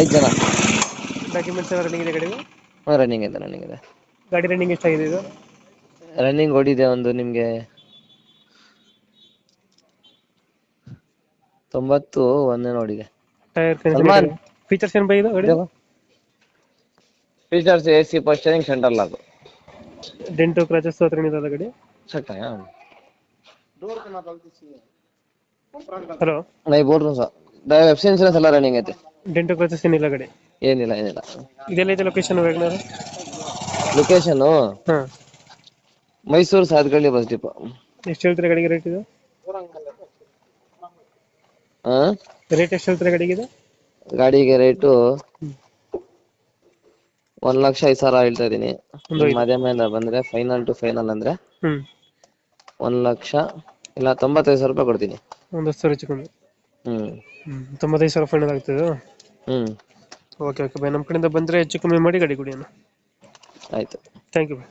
ಐದು ಜನ. Documents running ಇದೆ ಗಾಡಿ ಹಾಂ ರನ್ನಿಂಗ್ ಇದೆ ರನ್ನಿಂಗ್ ಇದೆ. ಗಾಡಿ ರನ್ನಿಂಗ್ ಎಷ್ಟಾಗಿದೆ ಇದು? ರನ್ನಿಂಗ್ ಓಡಿದೆ ಒಂದು ನಿಮಗೆ ತೊಂಬತ್ತು ಒಂದೇ ನೋಡಿದೆ ಫೀಚರ್ಸ್ ಏನು ಬೈ ಇದು ಗಾಡಿ features A C power steering central lock dent scratches ಹತ್ರ ಏನಿದೆ ಗಾಡಿ? ಸಟ್ಟ ಹಲೋ ನೈ board sir drive F C insurance ಎಲ್ಲ ರನ್ನಿಂಗ್ ಐತೆ. ಡೆಂಟು ಕ್ರಾಚಸ್ ಏನಿಲ್ಲ ಕಡೆ ಏನಿಲ್ಲ ಏನಿಲ್ಲ. ಇದೆಲ್ಲ ಇದೆ ಲೊಕೇಶನ್ ವ್ಯಾಗನರ್ ಲೊಕೇಶನ್ ಹಾಂ. ಮೈಸೂರು ಸಾತ್ಗಳ್ಳಿ ಬಸ್ ಡಿಪೋ ಎಷ್ಟು ಹೇಳ್ತೀರಾ ಗಾಡಿಗೆ ರೇಟ್ ಇದು? ಹಾ ರೇಟ್ ಎಷ್ಟು ಹೇಳ್ತೀರಾ ಗಾಡಿಗೆ ಇದು? ಗಾಡಿಗೆ ರೇಟು ಒಂದ್ ಲಕ್ಷ ಐದ್ ಸಾವಿರ ಹೇಳ್ತಾ ಇದೀನಿ ಒಂದು ಐದು. ಮೇಲೆ ಬಂದ್ರೆ ಫೈನಲ್ ಟು ಫೈನಲ್ ಅಂದ್ರೆ ಹ್ಮ್. ಒಂದ್ ಲಕ್ಷ ಇಲ್ಲ ತೊಂಬತ್ತೈದು ಸಾವಿರ ರೂಪಾಯಿ ಕೊಡ್ತೀನಿ. ಒಂದು ಹತ್ತು ಸಾವಿರ ಹೆಚ್ಚಿಕೊಂಡು. ಹ್ಮ್. ಹ್ಮ್ ತೊಂಬತ್ತೈದು ಸಾವಿರ ಫೈನಲ್ ಆಗ್ತದೆ? ಹ್ಮ್. ಓಕೆ ಓಕೆ ಬಾಯ್ ನಮ್ಮ ಕಡೆಯಿಂದ ಬಂದರೆ ಹೆಚ್ಚು ಕಮ್ಮಿ ಮಾಡಿ ಗಾಡಿ ಕೊಡಿ ಅಣ್ಣ ಆಯ್ತು. Thank you by